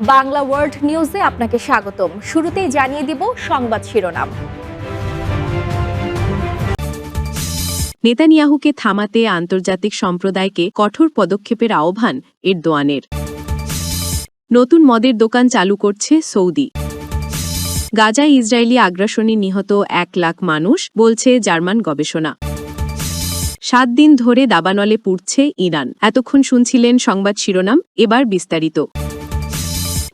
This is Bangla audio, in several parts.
বাংলা ওয়ার্ল্ড নিউজে আপনাকে স্বাগতম। শুরুতেই জানিয়ে দিব সংবাদ শিরোনাম। নেতানিয়াহুকে থামাতে আন্তর্জাতিক সম্প্রদায়কে কঠোর পদক্ষেপের আহ্বান এরদোয়ানের। নতুন মদের দোকান চালু করছে সৌদি। গাজায় ইসরায়েলি আগ্রাসনে নিহত এক লাখ মানুষ, বলছে জার্মান গবেষণা। সাত দিন ধরে দাবানলে পুড়ছে ইরান। এতক্ষণ শুনছিলেন সংবাদ শিরোনাম, এবার বিস্তারিত।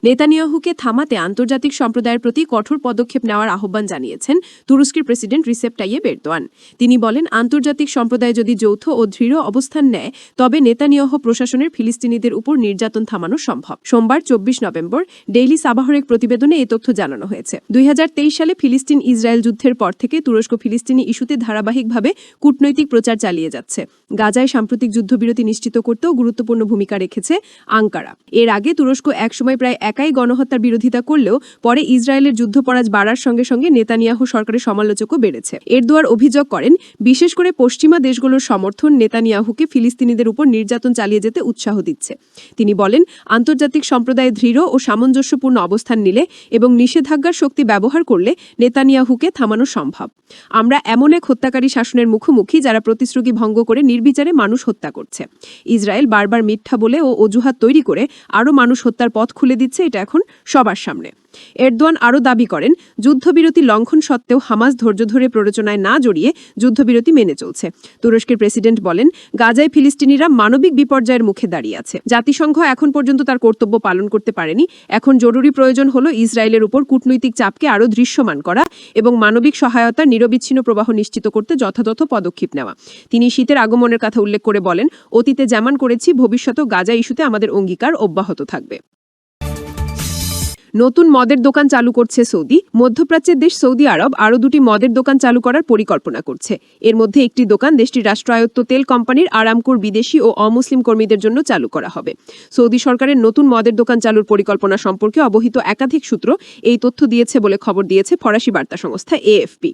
নেতানিয়াহুকে থামাতে আন্তর্জাতিক সম্প্রদায়ের প্রতি কঠোর পদক্ষেপ নেওয়ার আহ্বান জানিয়েছেন তুরস্কের প্রেসিডেন্ট রিসেপ টাইয়েব এরদোয়ান। তিনি বলেন, আন্তর্জাতিক সম্প্রদায় যদি যৌথ ও দৃঢ় অবস্থান নেয়, তবে নেতানিয়াহ প্রশাসনের ফিলিস্তিনিদের উপর নির্যাতন থামানো সম্ভব। সোমবার চব্বিশ নভেম্বর ডেইলি সাবাহর এক প্রতিবেদনে এই তথ্য জানানো হয়েছে। দুই হাজার তেইশ সালে ফিলিস্তিন ইসরায়েল যুদ্ধের পর থেকে তুরস্ক ফিলিস্তিনি ইস্যুতে ধারাবাহিকভাবে কূটনৈতিক প্রচার চালিয়ে যাচ্ছে। গাজায় সাম্প্রতিক যুদ্ধবিরতি নিশ্চিত করতেও গুরুত্বপূর্ণ ভূমিকা রেখেছে আঙ্কারা। এর আগে তুরস্ক একসময় প্রায় একাই গণহত্যার বিরোধিতা করলেও পরে ইসরায়েলের যুদ্ধপরাজ বাড়ার সঙ্গে সঙ্গে নেতানিয়াহু সরকারের সমালোচকও বেড়েছে। এরদোয়ার অভিযোগ করেন, বিশেষ করে পশ্চিমা দেশগুলোর সমর্থন নেতানিয়াহুকে ফিলিস্তিনিদের উপর নির্যাতন চালিয়ে যেতে উৎসাহ দিচ্ছে। তিনি বলেন, আন্তর্জাতিক সম্প্রদায় দৃঢ় ও সামঞ্জস্যপূর্ণ অবস্থান নিলে এবং নিষেধাজ্ঞার শক্তি ব্যবহার করলে নেতানিয়াহুকে থামানো সম্ভব। আমরা এমন এক হত্যাকারী শাসনের মুখোমুখি যারা প্রতিশ্রুতি ভঙ্গ করে নির্বিচারে মানুষ হত্যা করছে। ইসরায়েল বারবার মিথ্যা বলে ও অজুহাত তৈরি করে আরও মানুষ হত্যার পথ খুলে দিচ্ছে এটা এখন সবার সামনে। এরদোয়ান আরও দাবি করেন, যুদ্ধবিরতি লঙ্ঘন সত্ত্বেও হামাস ধৈর্য ধরে প্ররোচনায় না জড়িয়ে যুদ্ধবিরতি মেনে চলছে। তুরস্কের প্রেসিডেন্ট বলেন, গাজায় ফিলিস্তিনিরা মানবিক বিপর্যয়ের মুখে দাঁড়িয়ে আছে। জাতিসংঘ এখন পর্যন্ত তার কর্তব্য পালন করতে পারেনি। এখন জরুরি প্রয়োজন হল ইসরায়েলের উপর কূটনৈতিক চাপকে আরও দৃশ্যমান করা এবং মানবিক সহায়তার নিরবিচ্ছিন্ন প্রবাহ নিশ্চিত করতে যথাযথ পদক্ষেপ নেওয়া। তিনি শীতের আগমনের কথা উল্লেখ করে বলেন, অতীতে যেমন করেছি, ভবিষ্যতেও গাজা ইস্যুতে আমাদের অঙ্গীকার অব্যাহত থাকবে। নতুন মদের দোকান চালু করছে সৌদি। মধ্যপ্রাচ্যের দেশ সৌদি আরব আরও দুটি মদের দোকান চালু করার পরিকল্পনা করছে। এর মধ্যে একটি দোকান দেশটির রাষ্ট্রায়ত্ত তেল কোম্পানির আরামকোর বিদেশি ও অমুসলিম কর্মীদের জন্য চালু করা হবে। সৌদি সরকারের নতুন মদের দোকান চালুর পরিকল্পনা সম্পর্কে অবহিত একাধিক সূত্র এই তথ্য দিয়েছে বলে খবর দিয়েছে ফরাসি বার্তা সংস্থা এএফপি।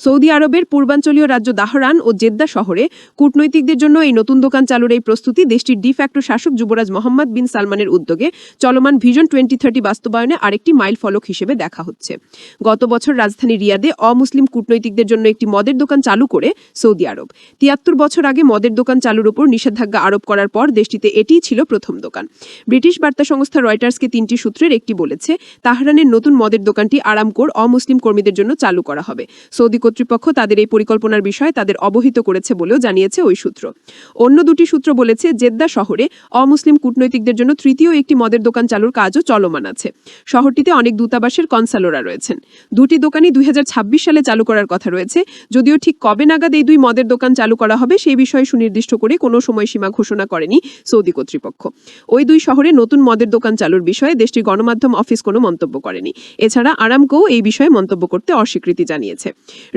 সৌদি আরবের পূর্বাঞ্চলীয় রাজ্য দাহরান ও জেদ্দা শহরে কূটনৈতিকদের জন্য এই নতুন দোকান চালুর এই প্রস্তুতি দেশটির ডিফ্যাক্টো শাসক যুবরাজ মোহাম্মদ বিন সালমানের উদ্যোগে চলমান ভিশন টোয়েন্টি থার্টি বাস্তবায়নে আরেকটি মাইল ফলক হিসেবে দেখা হচ্ছে। গত বছর রাজধানী রিয়াদে অমুসলিম কূটনৈতিকদের জন্য একটি মদের দোকান চালু করে সৌদি আরব। তিয়াত্তর বছর আগে মদের দোকান চালুর উপর নিষেধাজ্ঞা আরোপ করার পর দেশটিতে এটিই ছিল প্রথম দোকান। ব্রিটিশ বার্তা সংস্থা রয়টার্সকে তিনটি সূত্রের একটি বলেছে, তাহরানের নতুন মদের দোকানটি আরামকোর অমুসলিম কর্মীদের জন্য চালু করা হবে। সৌদি কর্তৃপক্ষ তাদের এই পরিকল্পনার বিষয়ে তাদের অবহিত করেছে বলেও জানিয়েছে ওই সূত্র। অন্য দুটি সূত্র বলেছে, জেদ্দা শহরে অমুসলিম কূটনৈতিকদের জন্য তৃতীয় একটি মদের দোকান চালুর কাজও চলমান আছে। শহরটিতে অনেক দূতাবাসের কনসালোরা রয়েছেন। দুটি দোকানই দুই সালে চালু করার কথা রয়েছে। যদিও ঠিক কবে নাগাদ এই দুই মদের দোকান চালু করা হবে সেই বিষয়ে সুনির্দিষ্ট করে কোনো সময়সীমা ঘোষণা করেনি সৌদি কর্তৃপক্ষ। ওই দুই শহরে নতুন মদের দোকান চালুর বিষয়ে দেশটির গণমাধ্যম অফিস কোনো মন্তব্য করেনি। এছাড়া আরামকো এই বিষয়ে মন্তব্য করতে অস্বীকৃতি জানিয়েছে।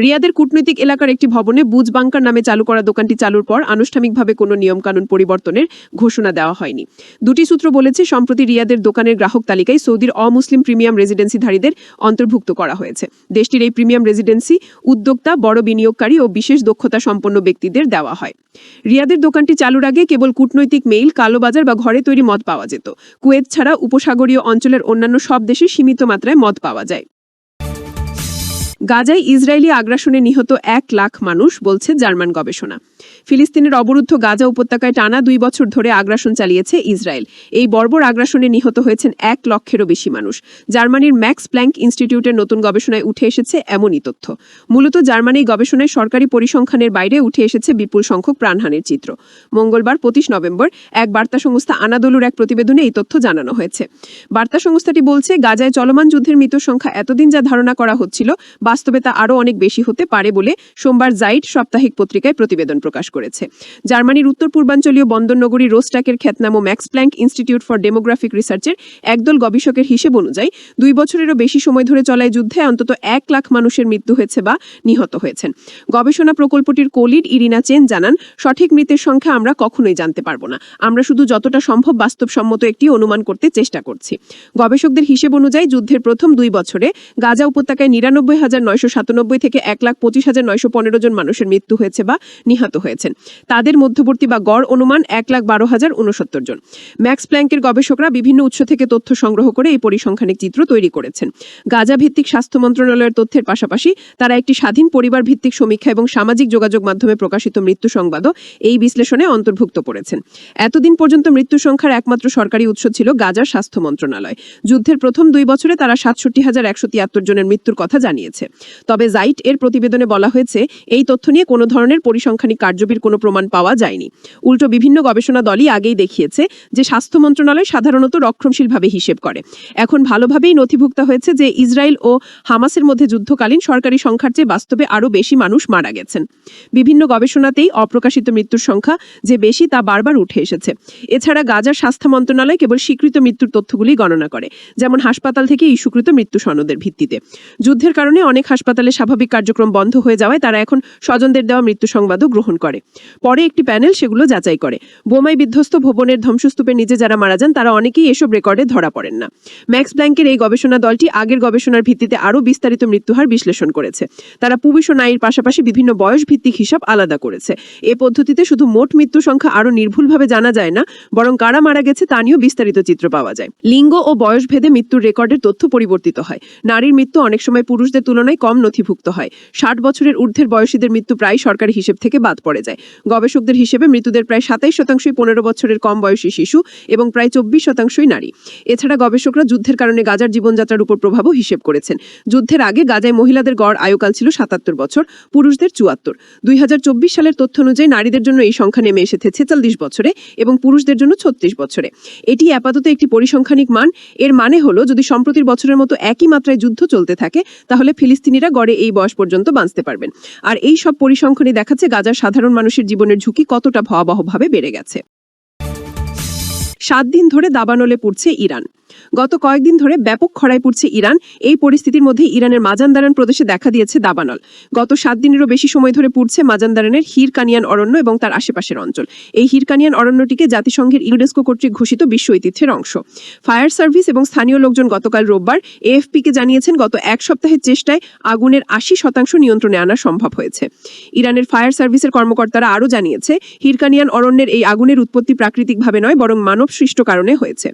রিয়াদের কূটনৈতিক এলাকার একটি ভবনে বুজ বাংকার নামে চালু করা দোকানটি চালুর পর আনুষ্ঠানিকভাবে কোনো নিয়মকানুন পরিবর্তনের ঘোষণা দেওয়া হয়নি। দুটি সূত্র বলেছে, সম্প্রতি রিয়াদের দোকানের গ্রাহক তালিকায় সৌদির অমুসলিম প্রিমিয়াম রেসিডেন্সিধারীদের অন্তর্ভুক্ত করা হয়েছে। দেশটির এই প্রিমিয়াম রেসিডেন্সি উদ্যোক্তা, বড় বিনিয়োগকারী ও বিশেষ দক্ষতা সম্পন্ন ব্যক্তিদের দেওয়া হয়। রিয়াদের দোকানটি চালুর আগে কেবল কূটনৈতিক মেইল, কালোবাজার বা ঘরে তৈরি মদ পাওয়া যেত। কুয়েত ছাড়া উপসাগরীয় অঞ্চলের অন্যান্য সব দেশে সীমিত মাত্রায় মদ পাওয়া যায়। গাজায় ইসরায়েলি আগ্রাসনে নিহত এক লাখ মানুষ, বলছে জার্মান গবেষণা। ফিলিস্তিনের অবরুদ্ধ গাজা উপত্যকায় টানা দুই বছর ধরে আগ্রাসন চালিয়েছে ইসরায়েল। এই বর্বর আগ্রাসনে নিহত হয়েছেন এক লক্ষেরও বেশি মানুষ। জার্মানির ম্যাক্স প্ল্যাঙ্ক ইনস্টিটিউটের নতুন গবেষণায় উঠে এসেছে এমনই তথ্য। মূলত জার্মানির গবেষণায় সরকারি পরিসংখ্যানের বাইরে উঠে এসেছে বিপুল সংখ্যক প্রাণহানির চিত্র। মঙ্গলবার পঁচিশ নভেম্বর এক বার্তা সংস্থা আনাদলুর এক প্রতিবেদনে এই তথ্য জানানো হয়েছে। বার্তা সংস্থাটি বলছে, গাজায় চলমান যুদ্ধের মৃত সংখ্যা এতদিন যা ধারণা করা হচ্ছিল, বাস্তবে তা আরও অনেক বেশি হতে পারে বলে সোমবার জাইট সাপ্তাহিক পত্রিকায় প্রতিবেদন প্রকাশ করেছে। জার্মানির উত্তর পূর্বাঞ্চলীয় বন্দরনগরী রোস্টাকের খ্যাতনাম Max Planck Institute for demographic রিসার্চের একদল গবেষকের হিসেব অনুযায়ী দুই বছরেরও বেশি সময় ধরে চলায় যুদ্ধে অন্তত এক লাখ মানুষের মৃত্যু হয়েছে বা নিহত হয়েছেন। গবেষণা প্রকল্পটির কোলিড ইরিনা চেন জানান, সঠিক মৃতের সংখ্যা আমরা কখনোই জানতে পারব না। আমরা শুধু যতটা সম্ভব বাস্তবসম্মত একটি অনুমান করতে চেষ্টা করছি। গবেষকদের হিসেব অনুযায়ী যুদ্ধের প্রথম দুই বছরে গাজা উপত্যকায় নিরানব্বই হাজার নয়শো সাতানব্বই থেকে এক লাখ পঁচিশ হাজার নয়শো পনেরো জন মানুষের মৃত্যু হয়েছে বা নিহত হয়েছেন। তাদের মধ্যবর্তী বা গড় অনুমান এক লাখ বারো হাজার উনসত্তর জন। ম্যাক্স প্ল্যাঙ্কের গবেষকরা বিভিন্ন উৎস থেকে তথ্য সংগ্রহ করে এই পরিসংখ্যানিক চিত্র তৈরি করেছেন। গাজা ভিত্তিক স্বাস্থ্য মন্ত্রণালয়ের তথ্যের পাশাপাশি তারা একটি স্বাধীন পরিবার ভিত্তিক সমীক্ষা এবং সামাজিক যোগাযোগ মাধ্যমে প্রকাশিত মৃত্যু সংবাদও এই বিশ্লেষণে অন্তর্ভুক্ত করেছেন। এতদিন পর্যন্ত মৃত্যু সংখ্যার একমাত্র সরকারি উৎস ছিল গাজার স্বাস্থ্য মন্ত্রণালয়। যুদ্ধের প্রথম দুই বছরে তারা সাতষট্টি হাজার একশো তিয়াত্তর জনের মৃত্যুর কথা জানিয়েছে। তবে জাইট এর প্রতিবেদনে বলা হয়েছে, এই তথ্য নিয়ে কোনো ধরনের পরিসংখ্যানিক কার্যবীর কোনো প্রমাণ পাওয়া যায়নি। উল্টো বিভিন্ন গবেষণা দলই আগেই দেখিয়েছে যে স্বাস্থ্য মন্ত্রণালয় সাধারণত রক্ষণশীলভাবে হিসেব করে। এখন ভালোভাবেই নথিভুক্ত হয়েছে যে ইসরায়েল ও হামাসের মধ্যে যুদ্ধকালীন সরকারি সংখ্যার চেয়ে বাস্তবে আরও বেশি মানুষ মারা গেছেন। বিভিন্ন গবেষণাতেই অপ্রকাশিত মৃত্যুর সংখ্যা যে বেশি তা বারবার উঠে এসেছে। এছাড়া গাজার স্বাস্থ্য মন্ত্রণালয় কেবল স্বীকৃত মৃত্যুর তথ্যগুলি গণনা করে, যেমন হাসপাতাল থেকে ইস্যুকৃত মৃত্যু সনদের ভিত্তিতে। যুদ্ধের কারণে অনেক হাসপাতালে স্বাভাবিক কার্যক্রম বন্ধ হয়ে যাওয়ায় তারা এখন স্বজনদের দেওয়া মৃত্যু সংবাদও গ্রহণ করে। পরে একটি প্যানেল সেগুলো যাচাই করে। বোমায় বিধ্বস্ত ভবনের ধ্বংসস্তূপে নিজে যারা মারা যান, তারা অনেকেই এসব রেকর্ডে ধরা পড়েন না। ম্যাক্স ব্ল্যাঙ্কের এই গবেষণা দলটি আগের গবেষণার ভিত্তিতে আরও বিস্তারিত মৃত্যুহার বিশ্লেষণ করেছে। তারা পুবিশ ও নারীর পাশাপাশি বিভিন্ন বয়স ভিত্তিক হিসাব আলাদা করেছে। এ পদ্ধতিতে শুধু মোট মৃত্যু সংখ্যা আরও নির্ভুলভাবে জানা যায় না, বরং কারা মারা গেছে তা নিয়েও বিস্তারিত চিত্র পাওয়া যায়। লিঙ্গ ও বয়স ভেদে মৃত্যুর রেকর্ডের তথ্য পরিবর্তিত হয়। নারীর মৃত্যু অনেক সময় পুরুষদের তুলনায় কম নথিভুক্ত হয়। ষাট বছরের ঊর্ধ্বের বয়সীদের মৃত্যু প্রায় সরকারি হিসেব থেকে বাদ পড়ে। যায়। গবেষকদের হিসেবে মৃত্যুদের প্রায় সাতাইশ শতাংশই পনেরো বছরের কম বয়সী শিশু এবং প্রায় চব্বিশ শতাংশই নারী। এছাড়া গবেষকরা যুদ্ধের কারণে গাজার জীবনযাত্রার উপর প্রভাবও হিসেব করেছেন। যুদ্ধের আগে গাজায় মহিলাদের গড় আয়ুকাল ছিল সাতাত্তর বছর, পুরুষদের চুয়াত্তর। দুই সালের তথ্য অনুযায়ী নারীদের জন্য এই সংখ্যা নেমে এসেছে ছেচল্লিশ বছরে এবং পুরুষদের জন্য ছত্রিশ বছরে। এটি আপাতত একটি পরিসংখ্যানিক মান। এর মানে হলো, যদি সম্প্রতির বছরের মতো একই মাত্রায় যুদ্ধ চলতে থাকে, তাহলে ফিলিস্তিনিরা গড়ে এই বয়স পর্যন্ত বাঁচতে পারবেন। আর এই সব পরিসংখ্যানই দেখাচ্ছে গাজার সাধারণ মানুষের জীবনের ঝুঁকি কতটা ভয়াবহভাবে বেড়ে গেছে? সাত দিন ধরে দাবানলে পড়ছে ইরান। গত কয়েকদিন ধরে ব্যাপক খরায় পড়ছে ইরান। এই পরিস্থিতির মধ্যে ইরানের মাজানদারান প্রদেশে দেখা দিয়েছে দাবানল। গত সাত দিনেরও বেশি সময় ধরে পড়ছে মাজানদারানের হিরকানিয়ান অরণ্য এবং তার আশেপাশের অঞ্চল। এই হিরকানিয়ান অরণ্যটিকে জাতিসংঘের ইউনেস্কো কর্তৃক ঘোষিত বিশ্ব ঐতিহ্যের অংশ। ফায়ার সার্ভিস এবং স্থানীয় লোকজন গতকাল রোববার এএফপিকে জানিয়েছেন, গত এক সপ্তাহের চেষ্টায় আগুনের আশি শতাংশ নিয়ন্ত্রণে আনা সম্ভব হয়েছে। ইরানের ফায়ার সার্ভিসের কর্মকর্তারা আরও জানিয়েছে, হিরকানিয়ান অরণ্যের এই আগুনের উৎপত্তি প্রাকৃতিকভাবে নয়, বরং মানব সৃষ্ট কারণে হয়েছে।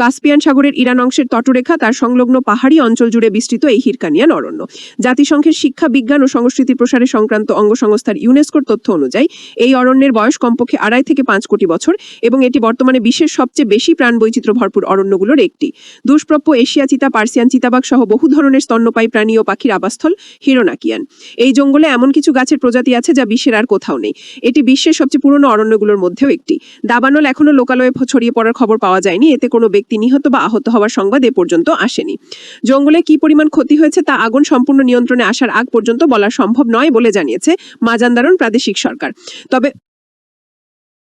কাস্পিয়ান সাগরের ইরান অংশের তটরেখা তার সংলগ্ন পাহাড়ি অঞ্চল জুড়ে বিস্তৃত এই হিরকানিয়ান অরণ্য জাতিসংঘের শিক্ষা, বিজ্ঞান ও সংস্কৃতি প্রসারে সংক্রান্ত অঙ্গ সংস্থার ইউনেস্কোর তথ্য অনুযায়ী, এই অরণ্যের বয়স কমপক্ষে আড়াই থেকে পাঁচ কোটি বছর এবং এটি বর্তমানে বিশ্বের সবচেয়ে বেশি প্রাণ বৈচিত্র্য ভরপুর অরণ্যগুলোর একটি। দুষ্প্রাপ্য এশিয়া চিতা, পার্সিয়ান চিতাবাগ সহ বহু ধরনের স্তন্যপায়ী প্রাণী ও পাখির আবাসস্থল হিরোনাকিয়ান। এই জঙ্গলে এমন কিছু গাছের প্রজাতি আছে যা বিশ্বের আর কোথাও নেই। এটি বিশ্বের সবচেয়ে পুরনো অরণ্যগুলোর মধ্যেও একটি। দাবানল এখনও লোকালয়ে ছড়িয়ে পড়ার খবর পাওয়া যায়নি। এতে কোনো ব্যক্তি নিহত বা আহত হওয়ার সংবাদ এ পর্যন্ত আসেনি। জঙ্গলে কি পরিমাণ ক্ষতি হয়েছে তা আগুন সম্পূর্ণ নিয়ন্ত্রণে আসার আগ পর্যন্ত বলা সম্ভব নয় বলে জানিয়েছে মাজান্দারন প্রাদেশিক সরকার। তবে